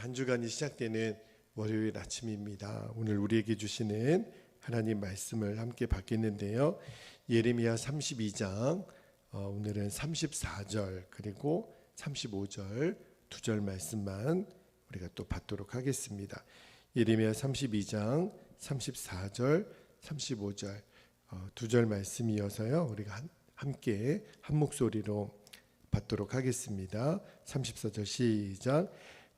한 주간이 시작되는 월요일 아침입니다. 오늘 우리에게 주시는 하나님 말씀을 함께 받겠는데요. 예레미야 32장 어, 오늘은 34절 그리고 35절 두 절 말씀만 우리가 또 받도록 하겠습니다. 예레미야 32장 34절 35절 어, 두절 말씀이어서요. 우리가 한, 함께 한 목소리로 받도록 하겠습니다. 34절 시작.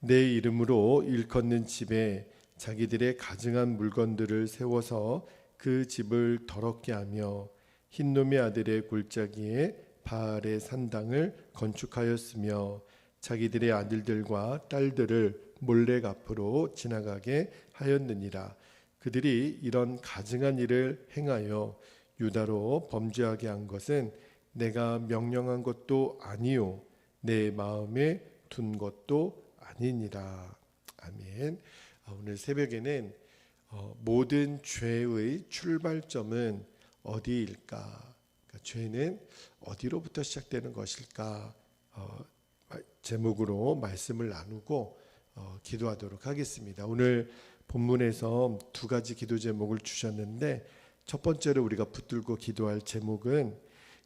내 이름으로 일컫는 집에 자기들의 가증한 물건들을 세워서 그 집을 더럽게 하며 흰놈의 아들의 골짜기에 바알의 산당을 건축하였으며 자기들의 아들들과 딸들을 몰래 앞으로 지나가게 하였느니라. 그들이 이런 가증한 일을 행하여 유다로 범죄하게 한 것은 내가 명령한 것도 아니요 내 마음에 둔 것도 아니니라. 아멘. 아, 오늘 새벽에는 어, 모든 죄의 출발점은 어디일까? 그러니까 죄는 어디로부터 시작되는 것일까? 어, 제목으로 말씀을 나누고 어, 기도하도록 하겠습니다. 오늘 본문에서 두 가지 기도 제목을 주셨는데 첫 번째로 우리가 붙들고 기도할 제목은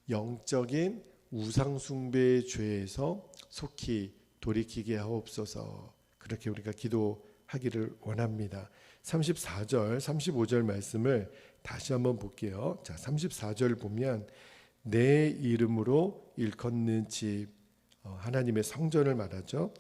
영적인 우상 숭배의 죄에서 속히 돌이키게 하옵소서. 그렇게 우리가 기도하기를 원합니다. 34절, 35절 말씀을 다시 한번 볼게요. 자, 34절 보면 내 이름으로 일컫는 집 어, 하나님의 성전을 말하죠.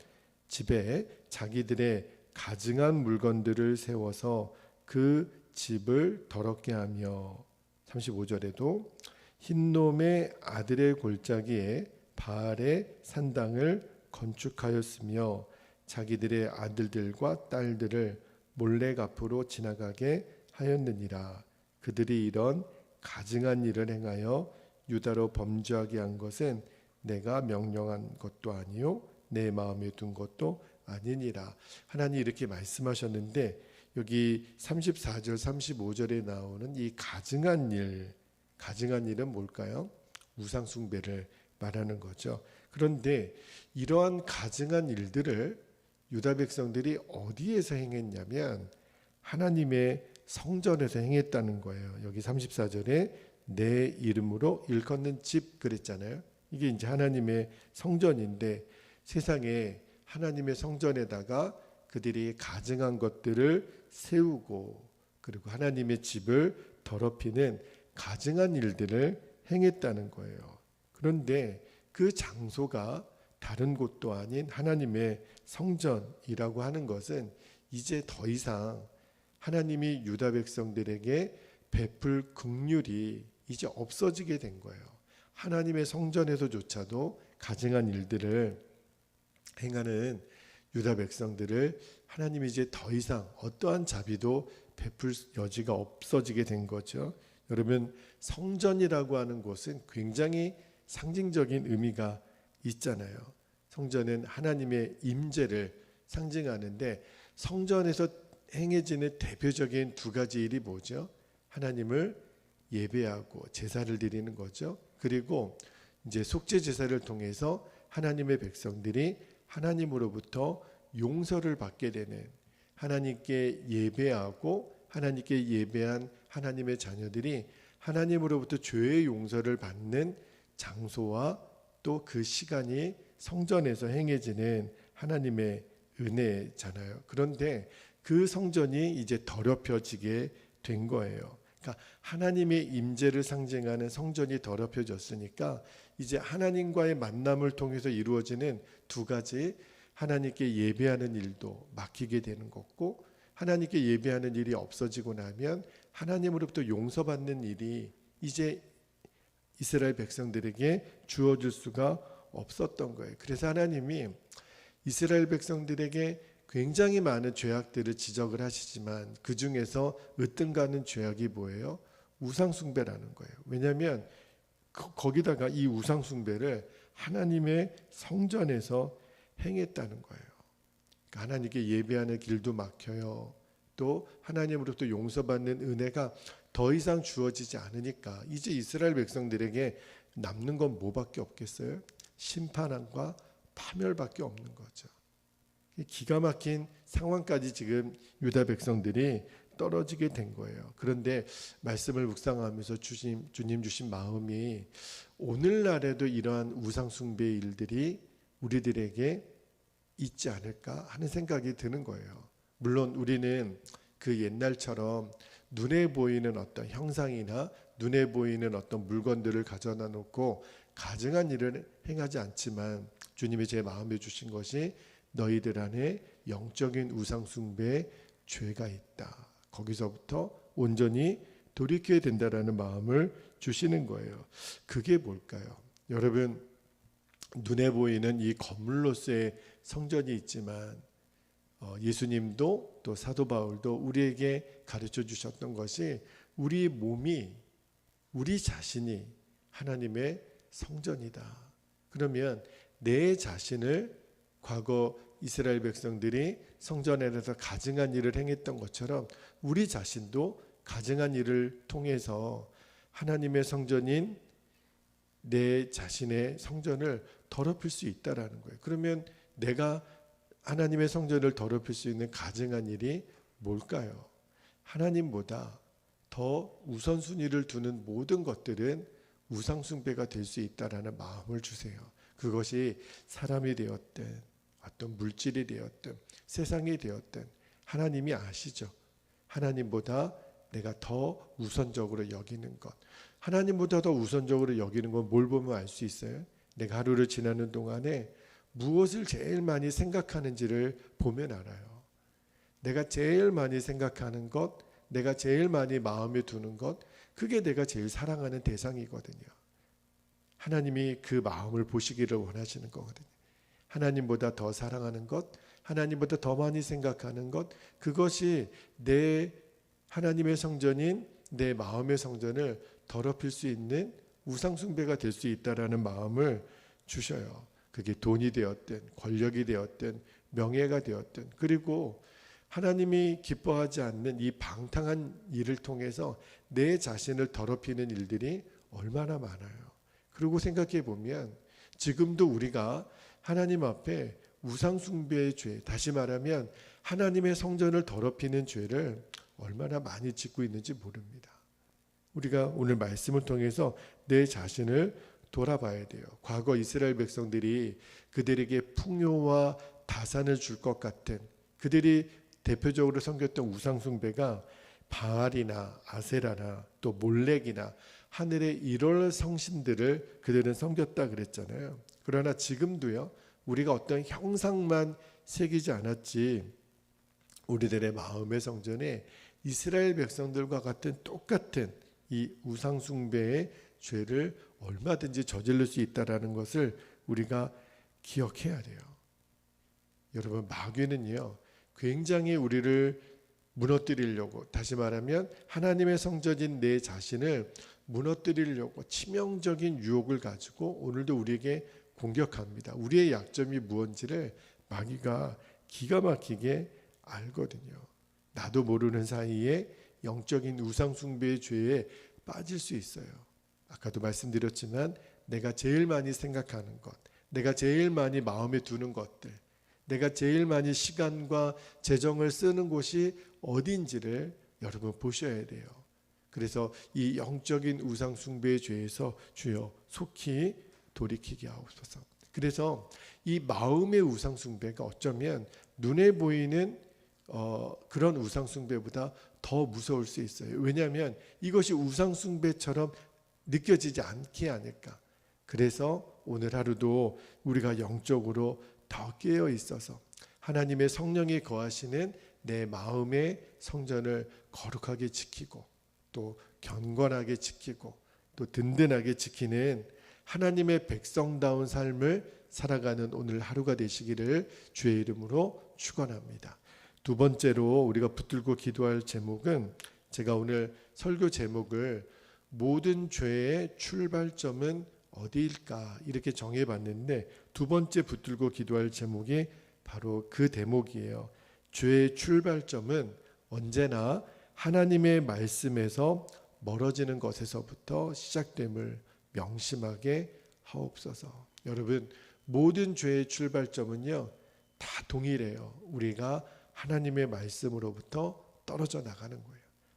집에 자기들의 가증한 물건들을 세워서 그 집을 더럽게 하며 35절에도 흰놈의 아들의 골짜기에 바알의 산당을 건축하였으며 자기들의 아들들과 딸들을 몰래 앞으로 지나가게 하였느니라 그들이 이런 가증한 일을 행하여 유다로 범죄하게 한 것은 내가 명령한 것도 아니요 내 마음에 둔 것도 아니니라 하나님 이렇게 말씀하셨는데 여기 34절 35절에 나오는 이 가증한 일 가증한 일은 뭘까요? 우상 숭배를 말하는 거죠. 그런데 이러한 가증한 일들을 유다 백성들이 어디에서 행했냐면 하나님의 성전에서 행했다는 거예요. 여기 34절에 내 이름으로 일컫는 집 그랬잖아요. 이게 이제 하나님의 성전인데 세상에 하나님의 성전에다가 그들이 가증한 것들을 세우고 그리고 하나님의 집을 더럽히는 가증한 일들을 행했다는 거예요. 그런데 그 장소가 다른 곳도 아닌 하나님의 성전이라고 하는 것은 이제 더 이상 하나님이 유다 백성들에게 베풀 긍휼이 이제 없어지게 된 거예요. 하나님의 성전에서조차도 가증한 일들을 행하는 유다 백성들을 하나님이 이제 더 이상 어떠한 자비도 베풀 여지가 없어지게 된 거죠. 여러분 성전이라고 하는 곳은 굉장히 상징적인 의미가 있잖아요. 성전은 하나님의 임재를 상징하는데 성전에서 행해지는 대표적인 두 가지 일이 뭐죠? 하나님을 예배하고 제사를 드리는 거죠. 그리고 이제 속죄 제사를 통해서 하나님의 백성들이 하나님으로부터 용서를 받게 되는 하나님께 예배하고 하나님께 예배한 하나님의 자녀들이 하나님으로부터 죄의 용서를 받는 장소와 또 그 시간이 성전에서 행해지는 하나님의 은혜잖아요. 그런데 그 성전이 이제 더럽혀지게 된 거예요. 그러니까 하나님의 임재를 상징하는 성전이 더럽혀졌으니까 이제 하나님과의 만남을 통해서 이루어지는 두 가지 하나님께 예배하는 일도 막히게 되는 거고 하나님께 예배하는 일이 없어지고 나면 하나님으로부터 용서받는 일이 이제 이스라엘 백성들에게 주어질 수가 없었던 거예요. 그래서 하나님이 이스라엘 백성들에게 굉장히 많은 죄악들을 지적을 하시지만 그 중에서 으뜸가는 죄악이 뭐예요? 우상숭배라는 거예요. 왜냐하면 거기다가 이 우상숭배를 하나님의 성전에서 행했다는 거예요. 그러니까 하나님께 예배하는 길도 막혀요. 또 하나님으로부터 용서받는 은혜가 더 이상 주어지지 않으니까 이제 이스라엘 백성들에게 남는 건 뭐밖에 없겠어요? 심판과 파멸밖에 없는 거죠. 기가 막힌 상황까지 지금 유다 백성들이 떨어지게 된 거예요. 그런데 말씀을 묵상하면서 주님, 주님 주신 마음이 오늘날에도 이러한 우상숭배 일들이 우리들에게 있지 않을까 하는 생각이 드는 거예요. 물론 우리는 그 옛날처럼 눈에 보이는 어떤 형상이나 눈에 보이는 어떤 물건들을 가져다 놓고 가증한 일을 행하지 않지만 주님이 제 마음에 주신 것이 너희들 안에 영적인 우상숭배의 죄가 있다. 거기서부터 온전히 돌이켜야 된다라는 마음을 주시는 거예요. 그게 뭘까요? 여러분 눈에 보이는 이 건물로서의 성전이 있지만 어, 예수님도 또 사도 바울도 우리에게 가르쳐 주셨던 것이 우리 몸이 우리 자신이 하나님의 성전이다. 그러면 내 자신을 과거 이스라엘 백성들이 성전에서 가증한 일을 행했던 것처럼 우리 자신도 가증한 일을 통해서 하나님의 성전인 내 자신의 성전을 더럽힐 수 있다라는 거예요. 그러면 내가 하나님의 성전을 더럽힐 수 있는 가증한 일이 뭘까요? 하나님보다 더 우선순위를 두는 모든 것들은 우상숭배가 될 수 있다라는 마음을 주세요. 그것이 사람이 되었든 어떤 물질이 되었든 세상이 되었든 하나님이 아시죠. 하나님보다 내가 더 우선적으로 여기는 것. 하나님보다 더 우선적으로 여기는 건 뭘 보면 알 수 있어요? 내가 하루를 지나는 동안에 무엇을 제일 많이 생각하는지를 보면 알아요. 내가 제일 많이 생각하는 것, 내가 제일 많이 마음에 두는 것, 그게 내가 제일 사랑하는 대상이거든요. 하나님이 그 마음을 보시기를 원하시는 거거든요. 하나님보다 더 사랑하는 것, 하나님보다 더 많이 생각하는 것, 그것이 내 하나님의 성전인 내 마음의 성전을 더럽힐 수 있는 우상숭배가 될 수 있다라는 마음을 주셔요. 그게 돈이 되었든 권력이 되었든 명예가 되었든 그리고 하나님이 기뻐하지 않는 이 방탕한 일을 통해서 내 자신을 더럽히는 일들이 얼마나 많아요. 그리고 생각해 보면 지금도 우리가 하나님 앞에 우상숭배의 죄, 다시 말하면 하나님의 성전을 더럽히는 죄를 얼마나 많이 짓고 있는지 모릅니다. 우리가 오늘 말씀을 통해서 내 자신을 돌아봐야 돼요. 과거 이스라엘 백성들이 그들에게 풍요와 다산을 줄 것 같은 그들이 대표적으로 섬겼던 우상숭배가 바알이나 아세라나 또 몰렉이나 하늘의 일월 성신들을 그들은 섬겼다 그랬잖아요. 그러나 지금도요. 우리가 어떤 형상만 새기지 않았지 우리들의 마음의 성전에 이스라엘 백성들과 같은 똑같은 이 우상숭배의 죄를 얼마든지 저지를 수 있다라는 것을 우리가 기억해야 돼요. 여러분 마귀는요 굉장히 우리를 무너뜨리려고 다시 말하면 하나님의 성전인 내 자신을 무너뜨리려고 치명적인 유혹을 가지고 오늘도 우리에게 공격합니다. 우리의 약점이 무엇인지를 마귀가 기가 막히게 알거든요. 나도 모르는 사이에 영적인 우상숭배의 죄에 빠질 수 있어요. 아까도 말씀드렸지만 내가 제일 많이 생각하는 것, 내가 제일 많이 마음에 두는 것들, 내가 제일 많이 시간과 재정을 쓰는 곳이 어딘지를 여러분 보셔야 돼요. 그래서 이 영적인 우상 숭배의 죄에서 주여 속히 돌이키게 하옵소서. 그래서 이 마음의 우상 숭배가 어쩌면 눈에 보이는 어, 그런 우상 숭배보다 더 무서울 수 있어요. 왜냐하면 이것이 우상 숭배처럼 느껴지지 않게 하니까. 그래서 오늘 하루도 우리가 영적으로 더 깨어 있어서 하나님의 성령이 거하시는 내 마음의 성전을 거룩하게 지키고 또 경건하게 지키고 또 든든하게 지키는 하나님의 백성다운 삶을 살아가는 오늘 하루가 되시기를 주의 이름으로 축원합니다. 두 번째로 우리가 붙들고 기도할 제목은 제가 오늘 설교 제목을 모든 죄의 출발점은 어디일까 이렇게 정해 봤는데 두 번째 붙들고 기도할 제목이 바로 그 대목이에요. 죄의 출발점은 언제나 하나님의 말씀에서 멀어지는 것에서부터 시작됨을 명심하게 하옵소서. 여러분 모든 죄의 출발점은요 다 동일해요. 우리가 하나님의 말씀으로부터 떨어져 나가는 거예요.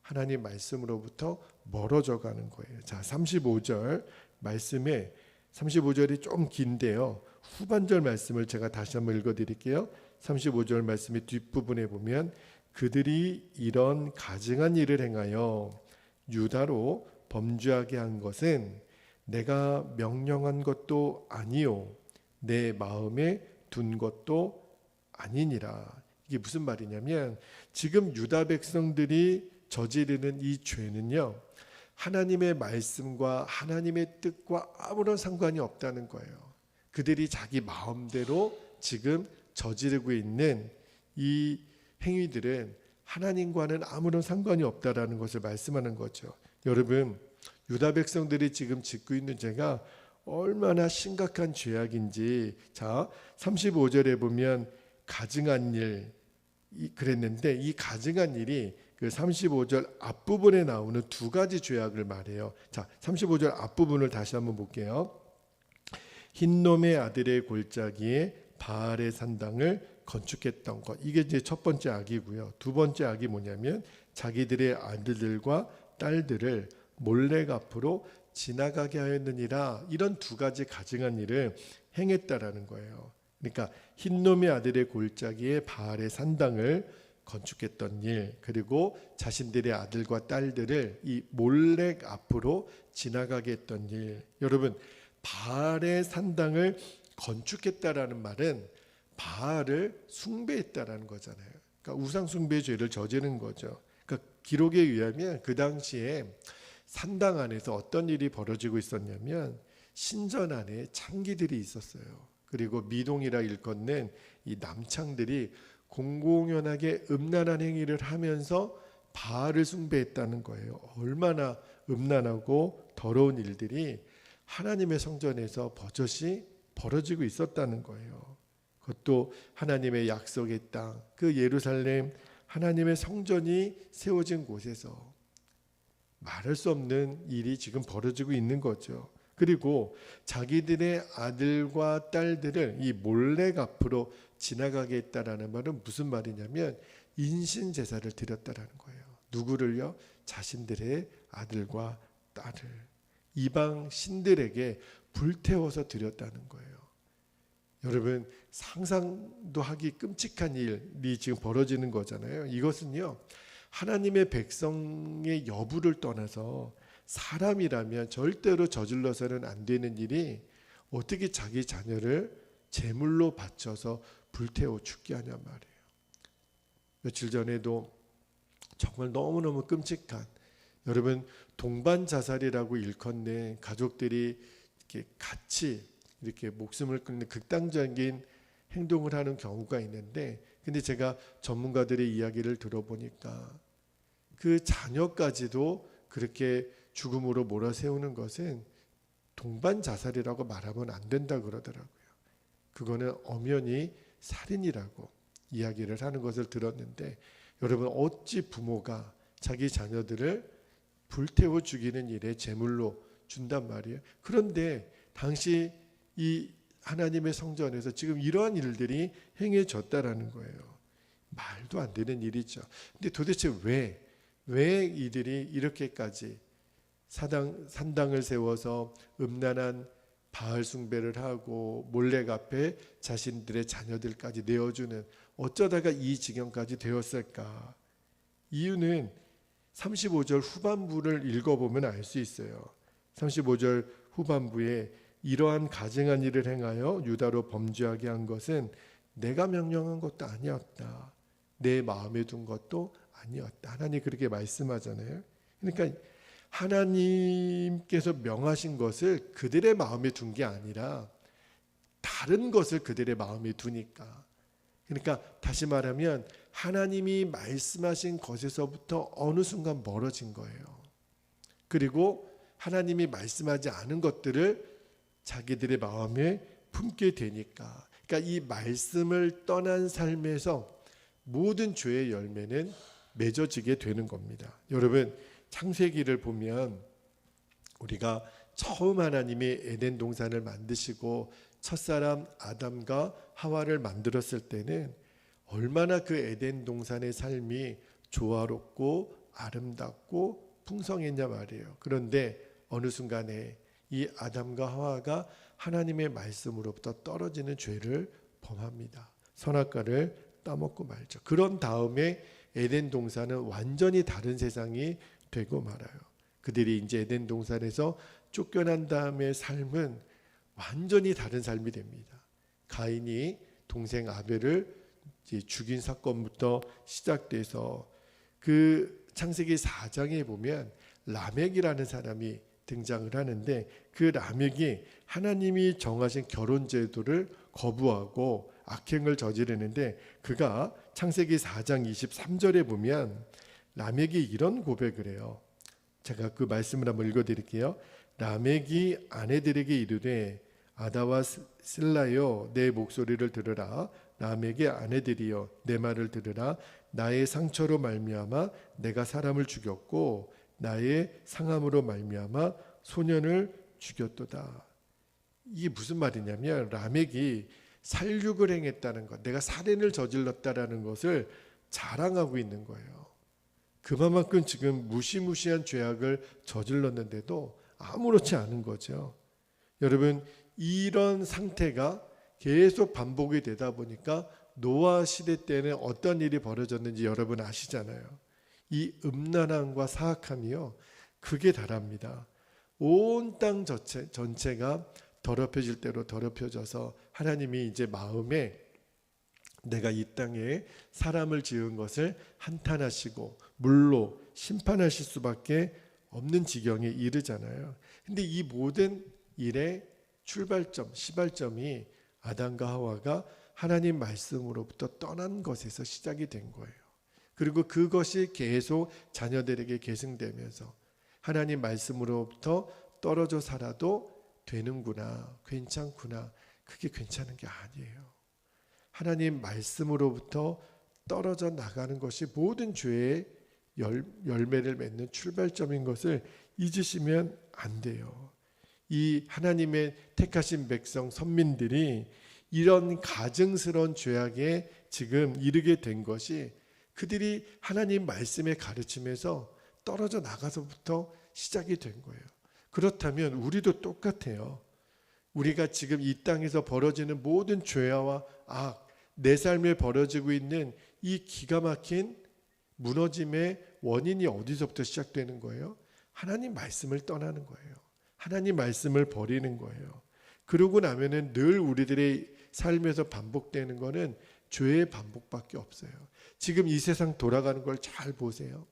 하나님 말씀으로부터 멀어져 가는 거예요. 자, 35절 말씀에 35절이 좀 긴데요. 후반절 말씀을 제가 다시 한번 읽어 드릴게요. 35절 말씀의 뒷부분에 보면 그들이 이런 가증한 일을 행하여 유다로 범죄하게 한 것은 내가 명령한 것도 아니요 내 마음에 둔 것도 아니니라. 이게 무슨 말이냐면 지금 유다 백성들이 저지르는 이 죄는요. 하나님의 말씀과 하나님의 뜻과 아무런 상관이 없다는 거예요. 그들이 자기 마음대로 지금 저지르고 있는 이 행위들은 하나님과는 아무런 상관이 없다라는 것을 말씀하는 거죠. 여러분, 유다 백성들이 지금 짓고 있는 죄가 얼마나 심각한 죄악인지 자 35절에 보면 가증한 일 이- 그랬는데 이 가증한 일이 그 35절 앞부분에 나오는 두 가지 죄악을 말해요. 자, 35절 앞부분을 다시 한번 볼게요. 흰놈의 아들의 골짜기에 바알의 산당을 건축했던 것. 이게 이제 첫 번째 악이고요. 두 번째 악이 뭐냐면 자기들의 아들들과 딸들을 몰래 앞으로 지나가게 하였느니라. 이런 두 가지 가증한 일을 행했다라는 거예요. 그러니까 흰놈의 아들의 골짜기에 바알의 산당을 건축했던 일 그리고 자신들의 아들과 딸들을 이 몰래 앞으로 지나가게 했던 일 여러분 바알의 산당을 건축했다라는 말은 바알을 숭배했다라는 거잖아요. 그러니까 우상 숭배 죄를 저지른 거죠. 그러니까 기록에 의하면 그 당시에 산당 안에서 어떤 일이 벌어지고 있었냐면 신전 안에 창기들이 있었어요. 그리고 미동이라 일컫는 이 남창들이 공공연하게 음란한 행위를 하면서 바알을 숭배했다는 거예요. 얼마나 음란하고 더러운 일들이 하나님의 성전에서 버젓이 벌어지고 있었다는 거예요. 그것도 하나님의 약속의 땅, 그 예루살렘 하나님의 성전이 세워진 곳에서 말할 수 없는 일이 지금 벌어지고 있는 거죠. 그리고 자기들의 아들과 딸들을 이 몰래 앞으로 지나가게 했다라는 말은 무슨 말이냐면 인신 제사를 드렸다라는 거예요. 누구를요? 자신들의 아들과 딸을 이방 신들에게 불태워서 드렸다는 거예요. 여러분 상상도 하기 끔찍한 일이 지금 벌어지는 거잖아요. 이것은요 하나님의 백성의 여부를 떠나서 사람이라면 절대로 저질러서는 안 되는 일이 어떻게 자기 자녀를 제물로 바쳐서 불태워 죽게 하냐 말이에요. 며칠 전에도 정말 너무너무 끔찍한 여러분 동반 자살이라고 일컫는 가족들이 이렇게 같이 이렇게 목숨을 끊는 극단적인 행동을 하는 경우가 있는데 근데 제가 전문가들의 이야기를 들어보니까 그 자녀까지도 그렇게 죽음으로 몰아세우는 것은 동반 자살이라고 말하면 안 된다 그러더라고요. 그거는 엄연히 살인이라고 이야기를 하는 것을 들었는데 여러분 어찌 부모가 자기 자녀들을 불태워 죽이는 일에 제물로 준단 말이에요. 그런데 당시 이 하나님의 성전에서 지금 이러한 일들이 행해졌다라는 거예요. 말도 안 되는 일이죠. 근데 도대체 왜, 왜 이들이 이렇게까지 사당, 산당을 세워서 음란한 바알 숭배를 하고 몰래 앞에 자신들의 자녀들까지 내어주는 어쩌다가 이 지경까지 되었을까? 이유는 35절 후반부를 읽어보면 알 수 있어요. 35절 후반부에 이러한 가증한 일을 행하여 유다로 범죄하게 한 것은 내가 명령한 것도 아니었다. 내 마음에 둔 것도 아니었다. 하나님 그렇게 말씀하잖아요. 그러니까 하나님께서 명하신 것을 그들의 마음에 둔 게 아니라 다른 것을 그들의 마음에 두니까. 그러니까 다시 말하면 하나님이 말씀하신 것에서부터 어느 순간 멀어진 거예요. 그리고 하나님이 말씀하지 않은 것들을 자기들의 마음에 품게 되니까. 그러니까 이 말씀을 떠난 삶에서 모든 죄의 열매는 맺어지게 되는 겁니다. 여러분 창세기를 보면 우리가 처음 하나님이 에덴 동산을 만드시고 첫사람 아담과 하와를 만들었을 때는 얼마나 그 에덴 동산의 삶이 조화롭고 아름답고 풍성했냐 말이에요. 그런데 어느 순간에 이 아담과 하와가 하나님의 말씀으로부터 떨어지는 죄를 범합니다. 선악과를 따먹고 말죠. 그런 다음에 에덴 동산은 완전히 다른 세상이 되고 말아요. 그들이 이제 에덴 동산에서 쫓겨난 다음의 삶은 완전히 다른 삶이 됩니다. 가인이 동생 아벨을 죽인 사건부터 시작돼서 그 창세기 4장에 보면 라멕이라는 사람이 등장을 하는데 그 라멕이 하나님이 정하신 결혼 제도를 거부하고 악행을 저지르는데 그가 창세기 4장 23절에 보면 라멕이 이런 고백을 해요. 제가 그 말씀을 한번 읽어 드릴게요. 라멕이 아내들에게 이르되 아다와 슬라여 내 목소리를 들으라 라멕의 아내들이여 내 말을 들으라 나의 상처로 말미암아 내가 사람을 죽였고 나의 상함으로 말미암아 소년을 죽였도다. 이게 무슨 말이냐면 라멕이 살육을 행했다는 것, 내가 살인을 저질렀다라는 것을 자랑하고 있는 거예요. 그만큼 지금 무시무시한 죄악을 저질렀는데도 아무렇지 않은 거죠. 여러분 이런 상태가 계속 반복이 되다 보니까 노아 시대 때는 어떤 일이 벌어졌는지 여러분 아시잖아요. 이 음란함과 사악함이요. 극에 달합니다. 온땅 전체, 전체가 더럽혀질 대로 더럽혀져서 하나님이 이제 마음에 내가 이 땅에 사람을 지은 것을 한탄하시고 물로 심판하실 수밖에 없는 지경에 이르잖아요. 근데 이 모든 일의 출발점, 시발점이 아담과 하와가 하나님 말씀으로부터 떠난 것에서 시작이 된 거예요. 그리고 그것이 계속 자녀들에게 계승되면서 하나님 말씀으로부터 떨어져 살아도 되는구나, 괜찮구나. 그게 괜찮은 게 아니에요. 하나님 말씀으로부터 떨어져 나가는 것이 모든 죄의 열, 열매를 맺는 출발점인 것을 잊으시면 안 돼요. 이 하나님의 택하신 백성 선민들이 이런 가증스러운 죄악에 지금 이르게 된 것이 그들이 하나님 말씀의 가르침에서 떨어져 나가서부터 시작이 된 거예요. 그렇다면 우리도 똑같아요. 우리가 지금 이 땅에서 벌어지는 모든 죄와 악, 내 삶에 벌어지고 있는 이 기가 막힌 무너짐의 원인이 어디서부터 시작되는 거예요? 하나님 말씀을 떠나는 거예요. 하나님 말씀을 버리는 거예요. 그러고 나면은 늘 우리들의 삶에서 반복되는 거는 죄의 반복밖에 없어요. 지금 이 세상 돌아가는 걸 잘 보세요.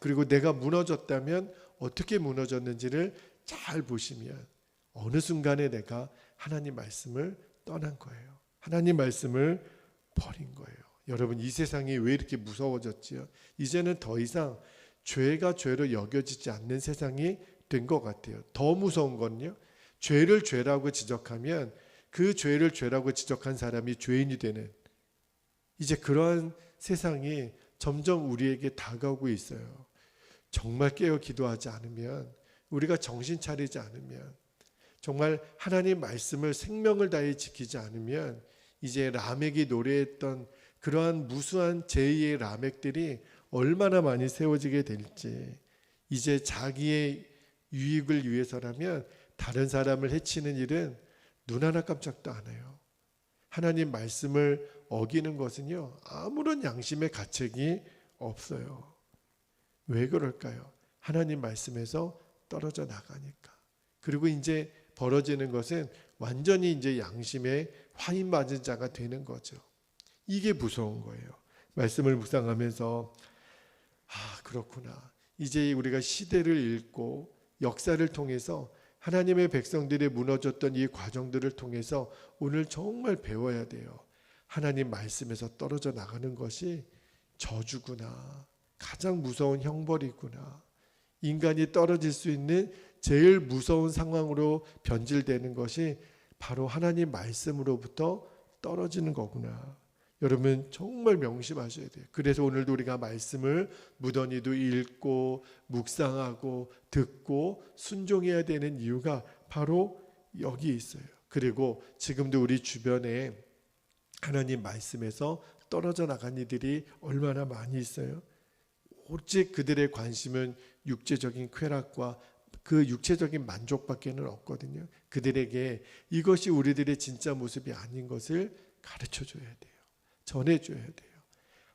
그리고 내가 무너졌다면 어떻게 무너졌는지를 잘 보시면 어느 순간에 내가 하나님 말씀을 떠난 거예요. 하나님 말씀을 버린 거예요. 여러분 이 세상이 왜 이렇게 무서워졌지요? 이제는 더 이상 죄가 죄로 여겨지지 않는 세상이 된 것 같아요. 더 무서운 건요. 죄를 죄라고 지적하면 그 죄를 죄라고 지적한 사람이 죄인이 되는 이제 그러한 세상이 점점 우리에게 다가오고 있어요. 정말 깨어 기도하지 않으면 우리가 정신 차리지 않으면 정말 하나님 말씀을 생명을 다해 지키지 않으면 이제 라멕이 노래했던 그러한 무수한 제2의 라멕들이 얼마나 많이 세워지게 될지 이제 자기의 유익을 위해서라면 다른 사람을 해치는 일은 눈 하나 깜짝도 안 해요. 하나님 말씀을 어기는 것은요 아무런 양심의 가책이 없어요. 왜 그럴까요? 하나님 말씀에서 떨어져 나가니까. 그리고 이제 벌어지는 것은 완전히 이제 양심에 화인 맞은 자가 되는 거죠. 이게 무서운 거예요. 말씀을 묵상하면서 아 그렇구나. 이제 우리가 시대를 읽고 역사를 통해서 하나님의 백성들이 무너졌던 이 과정들을 통해서 오늘 정말 배워야 돼요. 하나님 말씀에서 떨어져 나가는 것이 저주구나. 가장 무서운 형벌이구나. 인간이 떨어질 수 있는 제일 무서운 상황으로 변질되는 것이 바로 하나님 말씀으로부터 떨어지는 거구나. 여러분 정말 명심하셔야 돼요. 그래서 오늘도 우리가 말씀을 무던히도 읽고 묵상하고 듣고 순종해야 되는 이유가 바로 여기 있어요. 그리고 지금도 우리 주변에 하나님 말씀에서 떨어져 나간 이들이 얼마나 많이 있어요. 오직 그들의 관심은 육체적인 쾌락과 그 육체적인 만족밖에는 없거든요. 그들에게 이것이 우리들의 진짜 모습이 아닌 것을 가르쳐 줘야 돼요. 전해 줘야 돼요.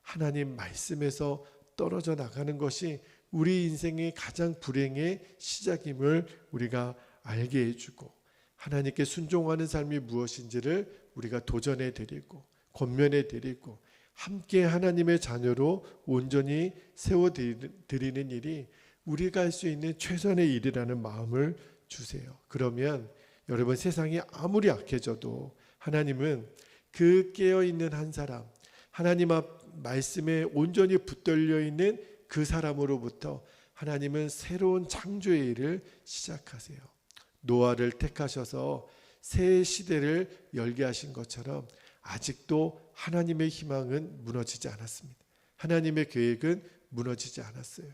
하나님 말씀에서 떨어져 나가는 것이 우리 인생의 가장 불행의 시작임을 우리가 알게 해주고 하나님께 순종하는 삶이 무엇인지를 우리가 도전해 드리고 권면해 드리고 함께 하나님의 자녀로 온전히 세워 드리는 일이 우리가 할 수 있는 최선의 일이라는 마음을 주세요. 그러면 여러분 세상이 아무리 약해져도 하나님은 그 깨어 있는 한 사람, 하나님 앞 말씀에 온전히 붙들려 있는 그 사람으로부터 하나님은 새로운 창조의 일을 시작하세요. 노아를 택하셔서 새 시대를 열게 하신 것처럼 아직도 하나님의 희망은 무너지지 않았습니다. 하나님의 계획은 무너지지 않았어요.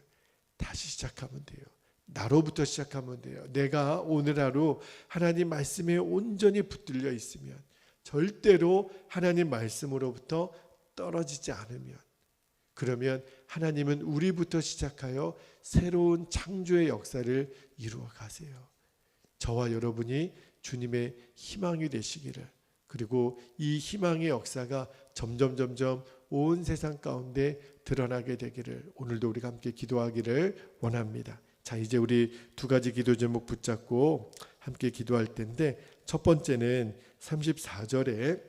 다시 시작하면 돼요. 나로부터 시작하면 돼요. 내가 오늘 하루 하나님 말씀에 온전히 붙들려 있으면 절대로 하나님 말씀으로부터 떨어지지 않으면 그러면 하나님은 우리부터 시작하여 새로운 창조의 역사를 이루어 가세요. 저와 여러분이 주님의 희망이 되시기를 그리고 이 희망의 역사가 점점 점점 온 세상 가운데 드러나게 되기를 오늘도 우리가 함께 기도하기를 원합니다. 자, 이제 우리 두 가지 기도 제목 붙잡고 함께 기도할 텐데 첫 번째는 34절에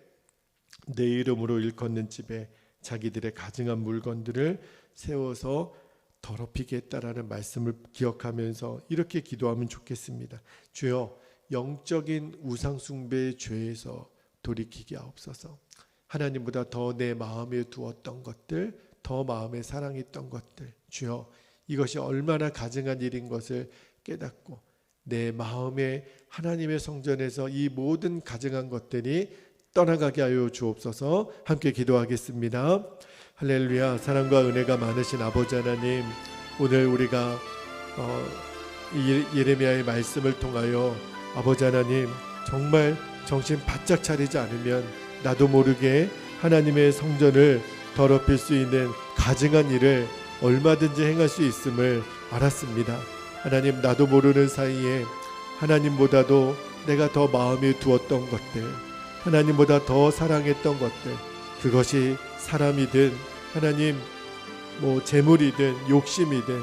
내 이름으로 일컫는 집에 자기들의 가증한 물건들을 세워서 더럽히겠다라는 말씀을 기억하면서 이렇게 기도하면 좋겠습니다. 주여 영적인 우상 숭배의 죄에서 돌이키게 하옵소서. 하나님보다 더 내 마음에 두었던 것들, 더 마음에 사랑했던 것들, 주여 이것이 얼마나 가증한 일인 것을 깨닫고 내 마음에 하나님의 성전에서 이 모든 가증한 것들이 떠나가게 하여 주옵소서. 함께 기도하겠습니다. 할렐루야. 사랑과 은혜가 많으신 아버지 하나님, 오늘 우리가 어, 이 예레미야의 말씀을 통하여 아버지 하나님 정말 정신 바짝 차리지 않으면 나도 모르게 하나님의 성전을 더럽힐 수 있는 가증한 일을 얼마든지 행할 수 있음을 알았습니다. 하나님 나도 모르는 사이에 하나님보다도 내가 더 마음에 두었던 것들, 하나님보다 더 사랑했던 것들, 그것이 사람이든 하나님 뭐 재물이든 욕심이든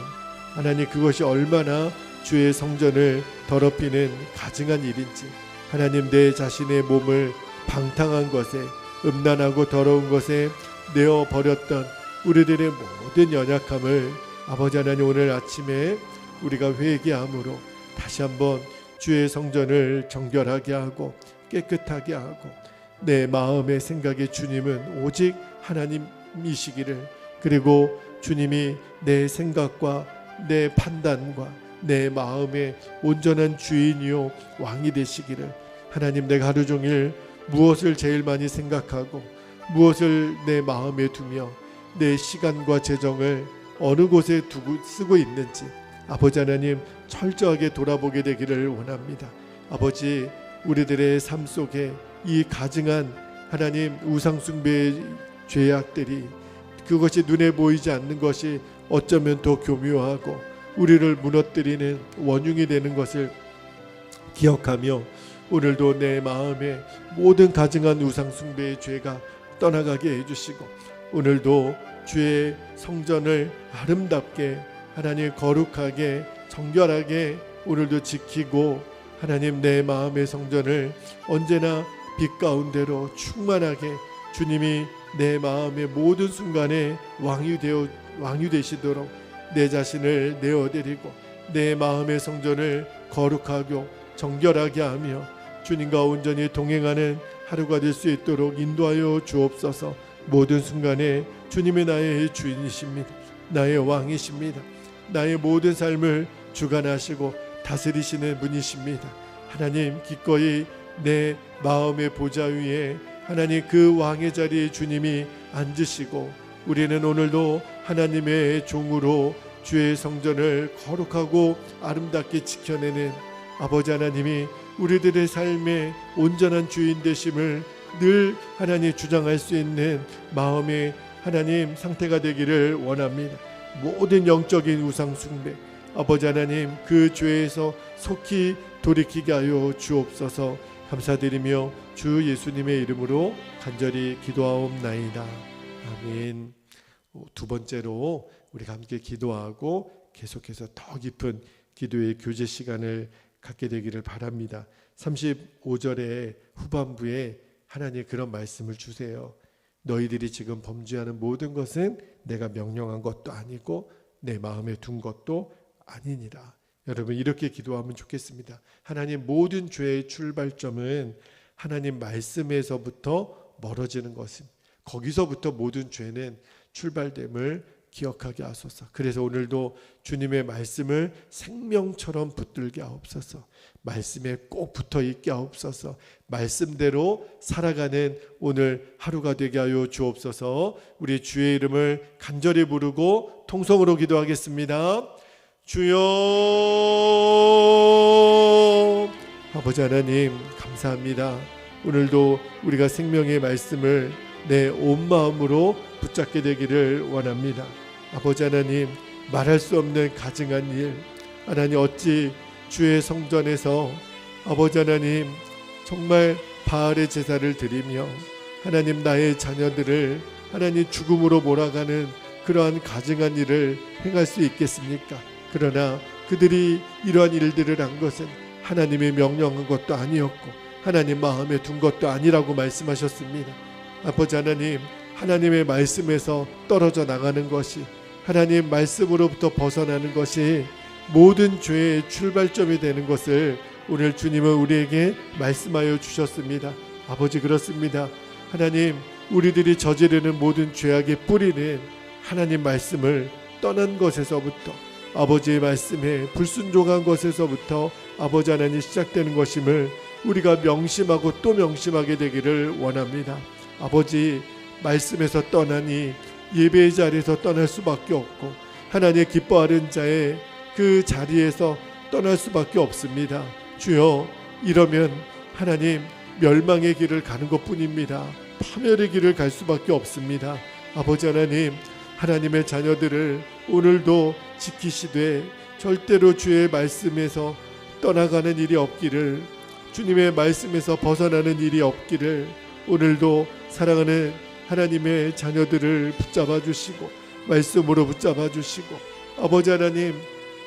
하나님 그것이 얼마나 주의 성전을 더럽히는 가증한 일인지 하나님 내 자신의 몸을 방탕한 것에 음란하고 더러운 것에 내어 버렸던 우리들의 모든 연약함을 아버지 하나님 오늘 아침에 우리가 회개함으로 다시 한번 주의 성전을 정결하게 하고 깨끗하게 하고 내 마음의 생각의 주님은 오직 하나님이시기를 그리고 주님이 내 생각과 내 판단과 내 마음의 온전한 주인이요 왕이 되시기를 하나님 내가 하루 종일 무엇을 제일 많이 생각하고 무엇을 내 마음에 두며 내 시간과 재정을 어느 곳에 두고 쓰고 있는지 아버지 하나님 철저하게 돌아보게 되기를 원합니다. 아버지 우리들의 삶 속에 이 가증한 하나님 우상 숭배의 죄악들이 그것이 눈에 보이지 않는 것이 어쩌면 더 교묘하고 우리를 무너뜨리는 원흉이 되는 것을 기억하며 오늘도 내 마음에 모든 가증한 우상 숭배의 죄가 떠나가게 해주시고 오늘도 주의 성전을 아름답게 하나님 거룩하게 정결하게 오늘도 지키고 하나님 내 마음의 성전을 언제나 빛 가운데로 충만하게 주님이 내 마음의 모든 순간에 왕이 되어 왕이 되시도록 내 자신을 내어 드리고 내 마음의 성전을 거룩하고 정결하게 하며 주님과 온전히 동행하는 하루가 될 수 있도록 인도하여 주옵소서. 모든 순간에 주님의 나의 주인이십니다. 나의 왕이십니다. 나의 모든 삶을 주관하시고 다스리시는 분이십니다. 하나님 기꺼이 내 마음의 보좌 위에 하나님 그 왕의 자리에 주님이 앉으시고 우리는 오늘도 하나님의 종으로 주의 성전을 거룩하고 아름답게 지켜내는 아버지 하나님이 우리들의 삶의 온전한 주인 되심을 늘 하나님 주장할 수 있는 마음의 하나님 상태가 되기를 원합니다. 모든 영적인 우상 숭배 아버지 하나님 그 죄에서 속히 돌이키게 하여 주옵소서 감사드리며 주 예수님의 이름으로 간절히 기도하옵나이다. 아멘. 두 번째로 우리가 함께 기도하고 계속해서 더 깊은 기도의 교제 시간을 갖게 되기를 바랍니다. 35절의 후반부에 하나님 그런 말씀을 주세요. 너희들이 지금 범죄하는 모든 것은 내가 명령한 것도 아니고 내 마음에 둔 것도 아니니라. 여러분 이렇게 기도하면 좋겠습니다. 하나님 모든 죄의 출발점은 하나님 말씀에서부터 멀어지는 것입니다. 거기서부터 모든 죄는 출발됨을 기억하게 하소서. 그래서 오늘도 주님의 말씀을 생명처럼 붙들게 하옵소서. 말씀에 꼭 붙어 있게 하옵소서. 말씀대로 살아가는 오늘 하루가 되게 하여 주옵소서. 우리 주의 이름을 간절히 부르고 통성으로 기도하겠습니다. 주여 아버지 하나님 감사합니다. 오늘도 우리가 생명의 말씀을 내 온 마음으로 붙잡게 되기를 원합니다. 아버지 하나님 말할 수 없는 가증한 일 하나님 어찌 주의 성전에서 아버지 하나님 정말 바알의 제사를 드리며 하나님 나의 자녀들을 하나님 죽음으로 몰아가는 그러한 가증한 일을 행할 수 있겠습니까? 그러나 그들이 이러한 일들을 한 것은 하나님의 명령한 것도 아니었고 하나님 마음에 둔 것도 아니라고 말씀하셨습니다. 아버지 하나님 하나님의 말씀에서 떨어져 나가는 것이 하나님 말씀으로부터 벗어나는 것이 모든 죄의 출발점이 되는 것을 오늘 주님은 우리에게 말씀하여 주셨습니다. 아버지 그렇습니다. 하나님 우리들이 저지르는 모든 죄악의 뿌리는 하나님 말씀을 떠난 것에서부터 아버지의 말씀에 불순종한 것에서부터 아버지 하나님 시작되는 것임을 우리가 명심하고 또 명심하게 되기를 원합니다. 아버지 말씀에서 떠나니 예배의 자리에서 떠날 수밖에 없고 하나님 기뻐하는 자의 그 자리에서 떠날 수밖에 없습니다. 주여 이러면 하나님 멸망의 길을 가는 것뿐입니다. 파멸의 길을 갈 수밖에 없습니다. 아버지 하나님 하나님의 자녀들을 오늘도 지키시되 절대로 주의 말씀에서 떠나가는 일이 없기를 주님의 말씀에서 벗어나는 일이 없기를 오늘도 사랑하는 하나님의 자녀들을 붙잡아 주시고 말씀으로 붙잡아 주시고 아버지 하나님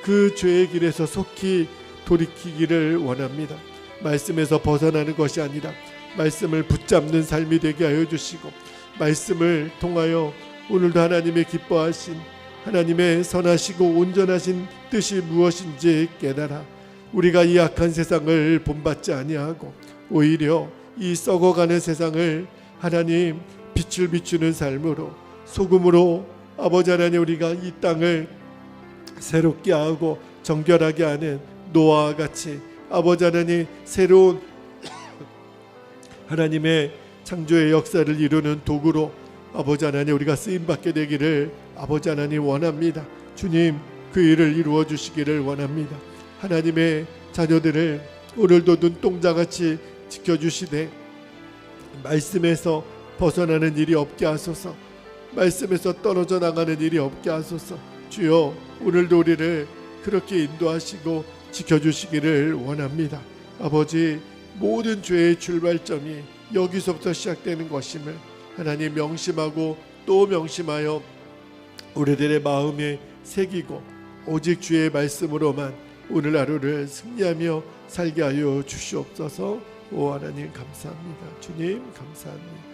그 죄의 길에서 속히 돌이키기를 원합니다. 말씀에서 벗어나는 것이 아니라 말씀을 붙잡는 삶이 되게 하여 주시고 말씀을 통하여 오늘도 하나님의 기뻐하신 하나님의 선하시고 온전하신 뜻이 무엇인지 깨달아 우리가 이 악한 세상을 본받지 아니하고 오히려 이 썩어가는 세상을 하나님 빛을 비추는 삶으로 소금으로 아버지 하나님 우리가 이 땅을 새롭게 하고 정결하게 하는 노아와 같이 아버지 하나님 새로운 하나님의 창조의 역사를 이루는 도구로 아버지 하나님 우리가 쓰임 받게 되기를 아버지 하나님 원합니다. 주님 그 일을 이루어 주시기를 원합니다. 하나님의 자녀들을 오늘도 눈동자같이 지켜주시되 말씀에서 벗어나는 일이 없게 하소서. 말씀에서 떨어져 나가는 일이 없게 하소서. 주여 오늘도 우리를 그렇게 인도하시고 지켜주시기를 원합니다. 아버지 모든 죄의 출발점이 여기서부터 시작되는 것임을 하나님 명심하고 또 명심하여 우리들의 마음에 새기고 오직 주의 말씀으로만 오늘 하루를 승리하며 살게 하여 주시옵소서. 오 하나님 감사합니다. 주님 감사합니다